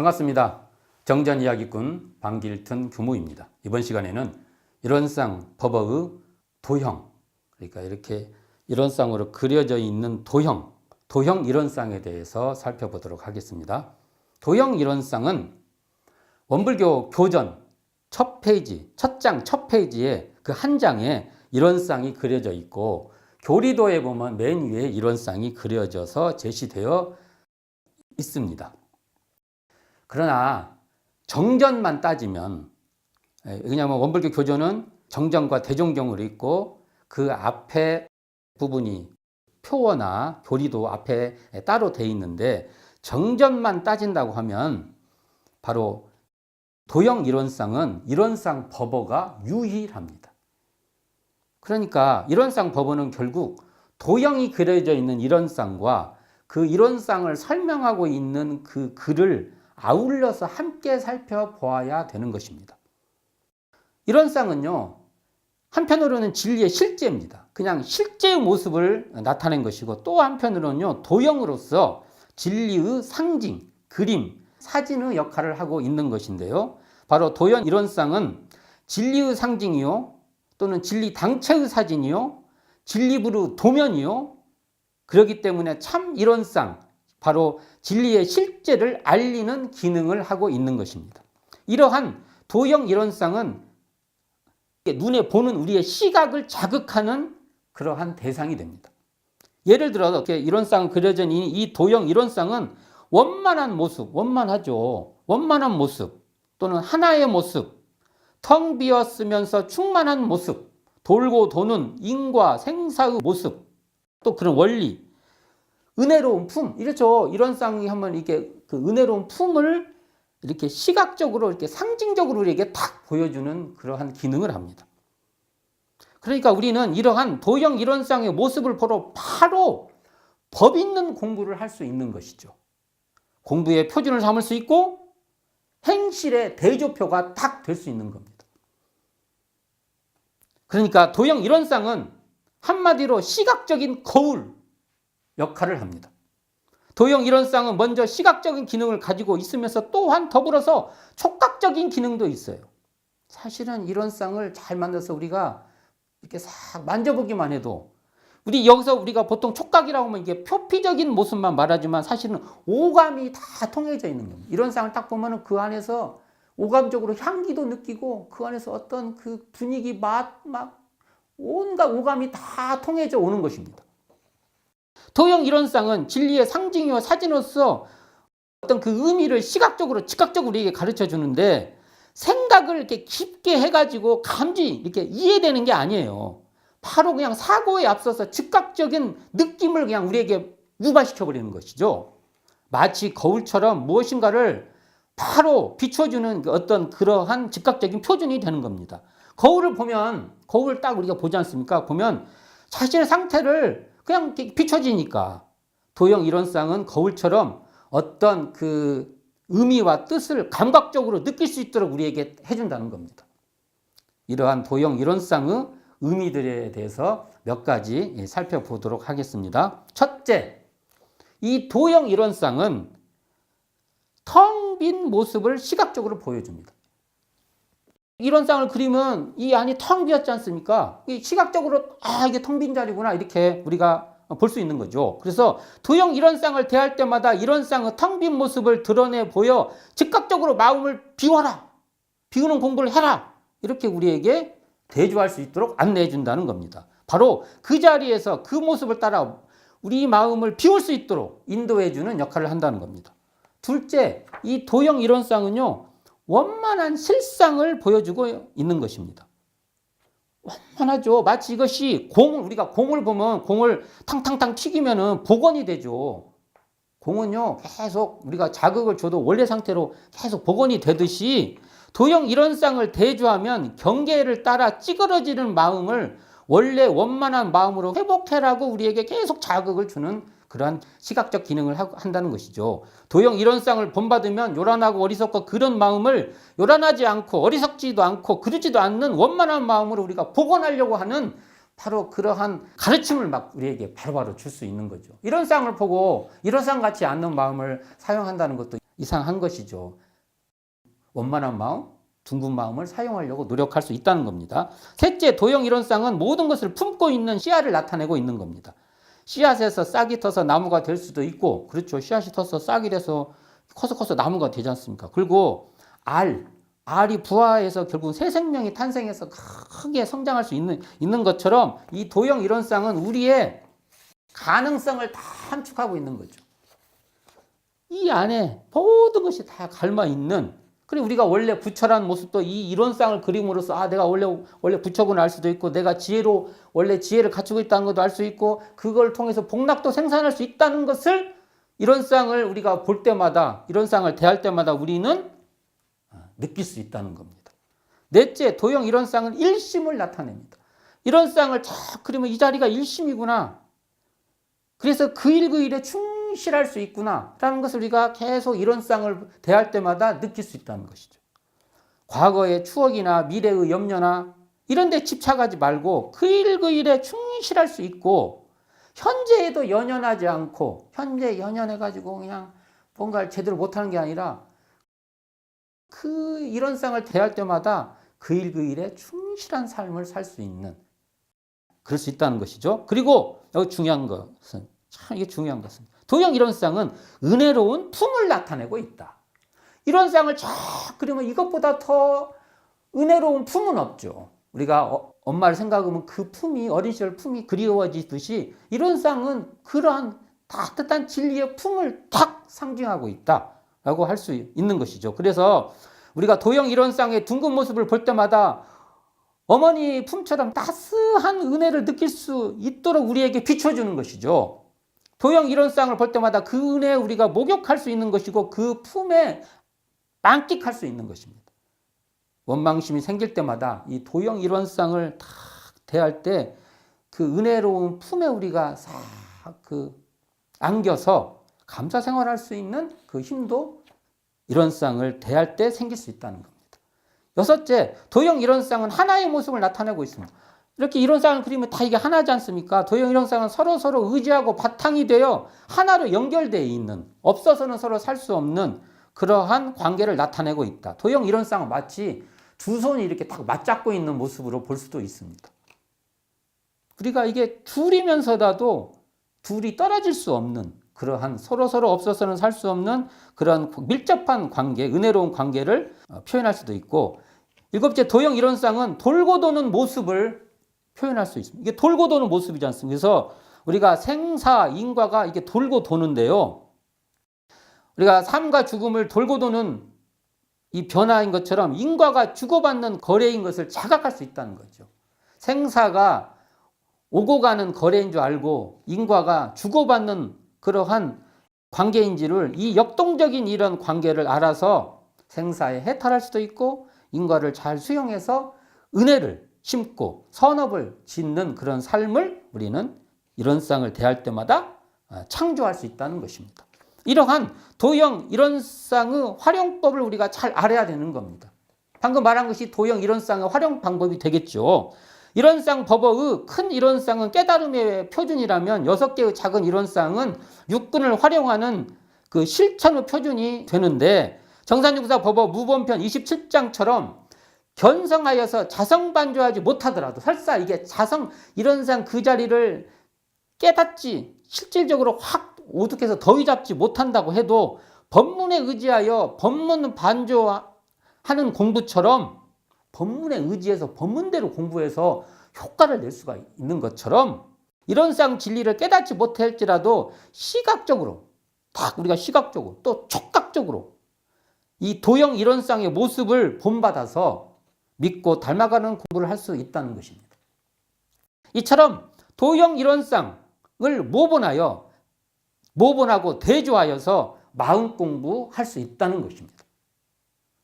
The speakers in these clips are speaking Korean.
반갑습니다. 정전 이야기꾼 방길튼 교무입니다. 이번 시간에는 일원상 법어의 도형, 그러니까 이렇게 일원상으로 그려져 있는 도형, 도형 일원상에 대해서 살펴보도록 하겠습니다. 도형 일원상은 원불교 교전 첫 페이지, 첫 장, 첫 페이지에 그 한 장에 일원상이 그려져 있고 교리도에 보면 맨 위에 일원상이 그려져서 제시되어 있습니다. 그러나 정전만 따지면 예, 왜냐하면 원불교 교전은 정전과 대종경으로 있고 그 앞에 부분이 표어나 교리도 앞에 따로 돼 있는데 정전만 따진다고 하면 바로 도형 이론상은 이론상 법어가 유일합니다. 그러니까 이론상 법어는 결국 도형이 그려져 있는 이론상과 그 이론상을 설명하고 있는 그 글을 아울러서 함께 살펴보아야 되는 것입니다. 이론상은요, 한편으로는 진리의 실제입니다. 그냥 실제의 모습을 나타낸 것이고 또 한편으로는요, 도형으로서 진리의 상징, 그림, 사진의 역할을 하고 있는 것인데요. 바로 도형 이론상은 진리의 상징이요, 또는 진리 당체의 사진이요, 진리부르 도면이요. 그렇기 때문에 참 이론상, 바로 진리의 실제를 알리는 기능을 하고 있는 것입니다. 이러한 도형 이론상은 눈에 보는 우리의 시각을 자극하는 그러한 대상이 됩니다. 예를 들어 이렇게 이론상 있는 이 도형 이론상은 원만한 모습, 원만하죠. 원만한 모습 또는 하나의 모습, 텅 비었으면서 충만한 모습, 돌고 도는 인과 생사의 모습, 또 그런 원리, 은혜로운 품, 이렇죠. 이런 쌍이 하면 이게 그 은혜로운 품을 이렇게 시각적으로 이렇게 상징적으로 우리에게 탁 보여주는 그러한 기능을 합니다. 그러니까 우리는 이러한 도형 이론상의 모습을 보러 바로 법 있는 공부를 할 수 있는 것이죠. 공부의 표준을 삼을 수 있고 행실의 대조표가 딱 될 수 있는 겁니다. 그러니까 도형 이론상은 한마디로 시각적인 거울 역할을 합니다. 도형 이론상은 먼저 시각적인 기능을 가지고 있으면서 또한 더불어서 촉각적인 기능도 있어요. 사실은 이론상을 잘 만들어서 우리가 이렇게 싹 만져보기만 해도 우리 여기서 우리가 보통 촉각이라고 하면 이게 표피적인 모습만 말하지만 사실은 오감이 다 통해져 있는 겁니다. 이론상을 딱 보면은 그 안에서 오감적으로 향기도 느끼고 그 안에서 어떤 그 분위기 맛 막 온갖 오감이 다 통해져 오는 것입니다. 도형 이론상은 진리의 상징이와 사진으로서 어떤 그 의미를 시각적으로 즉각적으로 우리에게 가르쳐 주는데 생각을 이렇게 깊게 해가지고 감지 이렇게 이해되는 게 아니에요. 바로 그냥 사고에 앞서서 즉각적인 느낌을 그냥 우리에게 유발시켜 버리는 것이죠. 마치 거울처럼 무엇인가를 바로 비춰주는 어떤 그러한 즉각적인 표준이 되는 겁니다. 거울을 보면 거울을 딱 우리가 보지 않습니까? 보면 자신의 상태를 그냥 비춰지니까 도형 이론상은 거울처럼 어떤 그 의미와 뜻을 감각적으로 느낄 수 있도록 우리에게 해준다는 겁니다. 이러한 도형 이론상의 의미들에 대해서 몇 가지 살펴보도록 하겠습니다. 첫째, 이 도형 이론상은 텅 빈 모습을 시각적으로 보여줍니다. 이론상을 그리면 이 안이 텅 비었지 않습니까? 시각적으로 아 이게 텅 빈 자리구나 이렇게 우리가 볼 수 있는 거죠. 그래서 도형 이론상을 대할 때마다 이론상의 텅 빈 모습을 드러내 보여 즉각적으로 마음을 비워라. 비우는 공부를 해라. 이렇게 우리에게 대조할 수 있도록 안내해 준다는 겁니다. 바로 그 자리에서 그 모습을 따라 우리 마음을 비울 수 있도록 인도해 주는 역할을 한다는 겁니다. 둘째, 이 도형 이론상은요. 원만한 실상을 보여주고 있는 것입니다. 원만하죠. 마치 이것이 공, 우리가 공을 보면 공을 탕탕탕 튀기면은 복원이 되죠. 공은요, 계속 우리가 자극을 줘도 원래 상태로 계속 복원이 되듯이 도형 이론상을 대조하면 경계를 따라 찌그러지는 마음을 원래 원만한 마음으로 회복해라고 우리에게 계속 자극을 주는 그러한 시각적 기능을 한다는 것이죠. 도형 이론상을 본받으면 요란하고 어리석고 그런 마음을 요란하지 않고 어리석지도 않고 그러지도 않는 원만한 마음으로 우리가 복원하려고 하는 바로 그러한 가르침을 막 우리에게 바로바로 줄 수 있는 거죠. 이런 쌍을 보고 이런 쌍 같지 않는 마음을 사용한다는 것도 이상한 것이죠. 원만한 마음, 둥근 마음을 사용하려고 노력할 수 있다는 겁니다. 셋째, 도형 이론상은 모든 것을 품고 있는 씨앗을 나타내고 있는 겁니다. 씨앗에서 싹이 터서 나무가 될 수도 있고, 그렇죠. 씨앗이 터서 싹이 돼서 커서 커서 나무가 되지 않습니까? 그리고 알, 알이 부화해서 결국 새 생명이 탄생해서 크게 성장할 수 있는, 있는 것처럼 이 도형 이론상은 우리의 가능성을 다 함축하고 있는 거죠. 이 안에 모든 것이 다 갈마 있는 그리고 우리가 원래 부처라는 모습도 이 이론상을 그림으로써 아 내가 원래 원래 부처구나 알 수도 있고 내가 지혜로 원래 지혜를 갖추고 있다는 것도 알 수 있고 그걸 통해서 복락도 생산할 수 있다는 것을 이론상을 우리가 볼 때마다 이론상을 대할 때마다 우리는 느낄 수 있다는 겁니다. 넷째 도형 이론상은 일심을 나타냅니다. 이론상을 쫙 그리면 이 자리가 일심이구나. 그래서 그 일 그 일에 충 실할 수 있구나 라는 것을 우리가 계속 이론상을 대할 때마다 느낄 수 있다는 것이죠. 과거의 추억이나 미래의 염려나 이런 데 집착하지 말고 그 일 그 일에 충실할 수 있고 현재에도 연연하지 않고 현재 연연해가지고 그냥 뭔가를 제대로 못하는 게 아니라 그 이론상을 대할 때마다 그 일 그 일에 충실한 삶을 살 수 있는 그럴 수 있다는 것이죠. 그리고 여기 중요한 것은 참 이게 중요한 것은 도형 이론상은 은혜로운 품을 나타내고 있다. 이론상을 쫙 그리면 이것보다 더 은혜로운 품은 없죠. 우리가 어, 엄마를 생각하면 그 품이 어린 시절 품이 그리워지듯이 이론상은 그러한 따뜻한 진리의 품을 탁 상징하고 있다라고 할 수 있는 것이죠. 그래서 우리가 도형 이론상의 둥근 모습을 볼 때마다 어머니 품처럼 따스한 은혜를 느낄 수 있도록 우리에게 비춰주는 것이죠. 도형 이론상을 볼 때마다 그 은혜에 우리가 목욕할 수 있는 것이고 그 품에 만끽할 수 있는 것입니다. 원망심이 생길 때마다 이 도형 이론상을 탁 대할 때 그 은혜로운 품에 우리가 싹그 안겨서 감사 생활할 수 있는 그 힘도 이론상을 대할 때 생길 수 있다는 겁니다. 여섯째, 도형 이론상은 하나의 모습을 나타내고 있습니다. 이렇게 이론상을 그리면 다 이게 하나지 않습니까? 도형 이론상은 서로 서로 의지하고 바탕이 되어 하나로 연결되어 있는 없어서는 서로 살 수 없는 그러한 관계를 나타내고 있다. 도형 이론상은 마치 두 손이 이렇게 딱 맞잡고 있는 모습으로 볼 수도 있습니다. 우리가 이게 둘이면서다도 둘이 떨어질 수 없는 그러한 서로 서로 없어서는 살 수 없는 그런 밀접한 관계, 은혜로운 관계를 어, 표현할 수도 있고 일곱째 도형 이론상은 돌고 도는 모습을 표현할 수 있습니다. 이게 돌고 도는 모습이지 않습니까? 그래서 우리가 생사 인과가 이게 돌고 도는데요. 우리가 삶과 죽음을 돌고 도는 이 변화인 것처럼 인과가 주고받는 거래인 것을 자각할 수 있다는 거죠. 생사가 오고 가는 거래인 줄 알고 인과가 주고받는 그러한 관계인지를 이 역동적인 이런 관계를 알아서 생사에 해탈할 수도 있고 인과를 잘 수용해서 은혜를 심고 선업을 짓는 그런 삶을 우리는 이런상을 대할 때마다 아, 창조할 수 있다는 것입니다. 이러한 도형 이론상의 활용법을 우리가 잘 알아야 되는 겁니다. 방금 말한 것이 도형 이론상의 활용 방법이 되겠죠. 이론상 법어의 큰 이론상은 깨달음의 표준이라면 여섯 개의 작은 이론상은 육근을 활용하는 그 실천의 표준이 되는데 정산육사 법어 무본편 27장처럼 견성하여서 자성 반조하지 못하더라도 설사 이게 자성 이론상 그 자리를 깨닫지 실질적으로 확 오득해서 더위 잡지 못한다고 해도 법문에 의지하여 법문 반조하는 공부처럼 법문에 의지해서 법문대로 공부해서 효과를 낼 수가 있는 것처럼 이론상 진리를 깨닫지 못할지라도 시각적으로 딱 우리가 시각적으로 또 촉각적으로 이 도형 이론상의 모습을 본받아서 믿고 닮아가는 공부를 할 수 있다는 것입니다. 이처럼 도형 이론상을 모본하여 모본하고 대조하여서 마음 공부할 수 있다는 것입니다.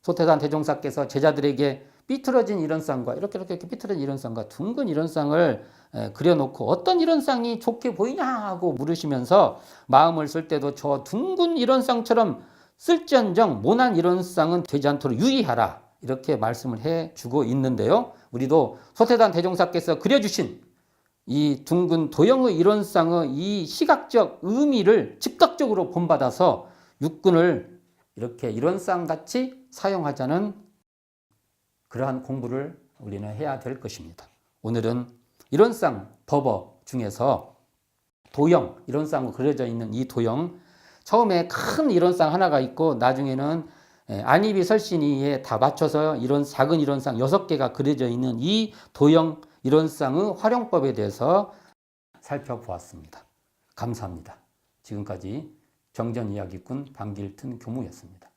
소태산 대종사께서 제자들에게 삐뚤어진 이론상과 이렇게 이렇게 삐뚤어진 이론상과 둥근 이론상을 그려놓고 어떤 이론상이 좋게 보이냐 하고 물으시면서 마음을 쓸 때도 저 둥근 이론상처럼 쓸지언정 모난 이론상은 되지 않도록 유의하라 이렇게 말씀을 해 주고 있는데요. 우리도 소태단 대종사께서 그려주신 이 둥근 도형의 이론상의 이 시각적 의미를 즉각적으로 본받아서 육군을 이렇게 이론상 같이 사용하자는 그러한 공부를 우리는 해야 될 것입니다. 오늘은 이론상 법어 중에서 도형 이론상으로 그려져 있는 이 도형 처음에 큰 이론상 하나가 있고 나중에는 예, 안입이 설신이에 다 맞춰서 이런 작은 이론상 여섯 개가 그려져 있는 이 도형 이론상의 활용법에 대해서 살펴보았습니다. 감사합니다. 지금까지 정전 이야기꾼 방길튼 교무였습니다.